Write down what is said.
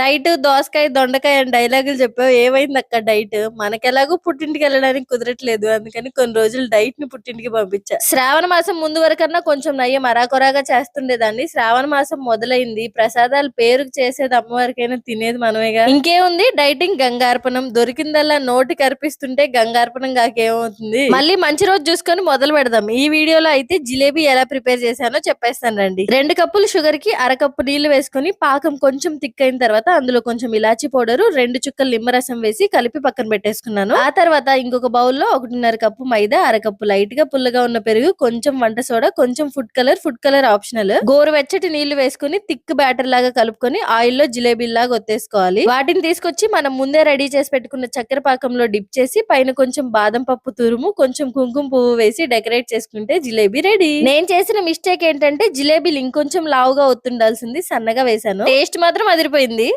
Diet దోసకాయ దొండకాయ అని డైలాగులు చెప్పావు. ఏమైంది అక్క డైట్? మనకెలాగో పుట్టింటికి వెళ్ళడానికి కుదరట్లేదు. అందుకని కొన్ని రోజులు డైట్ని పుట్టింటికి పంపించా. శ్రావణ మాసం ముందు వరకన్నా కొంచెం నయ్యం అరాకొరాగా చేస్తుండేదాన్ని. శ్రావణ మాసం మొదలైంది. ప్రసాదాలు పేరుకు చేసేది అమ్మవారికైనా తినేది మనమేగా. ఇంకేముంది? డైటింగ్ గంగార్పణం. దొరికిందల్లా నోటి కనిపిస్తుంటే గంగార్పణం కాకేమవుతుంది? మళ్ళీ మంచి రోజు చూసుకొని మొదలు పెడదాం. ఈ వీడియోలో అయితే జిలేబీ ఎలా ప్రిపేర్ చేశానో చెప్పేస్తాను రండి. రెండు కప్పులు షుగర్కి అరకప్పు నీళ్ళు వేసుకొని పాకం కొంచెం థిక్ అయిన తర్వాత అందులో కొంచెం ఇలాచీ పౌడర్ రెండు చుక్కలు నిమ్మరసం వేసి కలిపి పక్కన పెట్టేసుకున్నాను. ఆ తర్వాత ఇంకొక బౌల్లో ఒకటిన్నర కప్పు మైదా అరకప్పు లైట్గా పుల్లగా ఉన్న పెరుగు కొంచెం వంట సోడా కొంచెం food colour food colour optional గోరువెచ్చటి నీళ్ళు వేసుకుని థిక్ బ్యాటర్ లాగా కలుపుకొని ఆయిల్లో జిలేబీ లాగా ఒత్తేసుకోవాలి. వాటిని తీసుకొచ్చి మనం ముందే రెడీ చేసి పెట్టుకున్న చక్కెర పాకంలో డిప్ చేసి పైన కొంచెం బాదం పప్పు తురుము కొంచెం కుంకుమ పువ్వు వేసి డెకరేట్ చేసుకుంటే జిలేబీ రెడీ నేను చేసిన మిస్టేక్ ఏంటంటే జిలేబీలు ఇంకొంచెం లావుగా ఒత్తుండాల్సింది సన్నగా వేశాను. టేస్ట్ మాత్రం అదిరిపోయింది.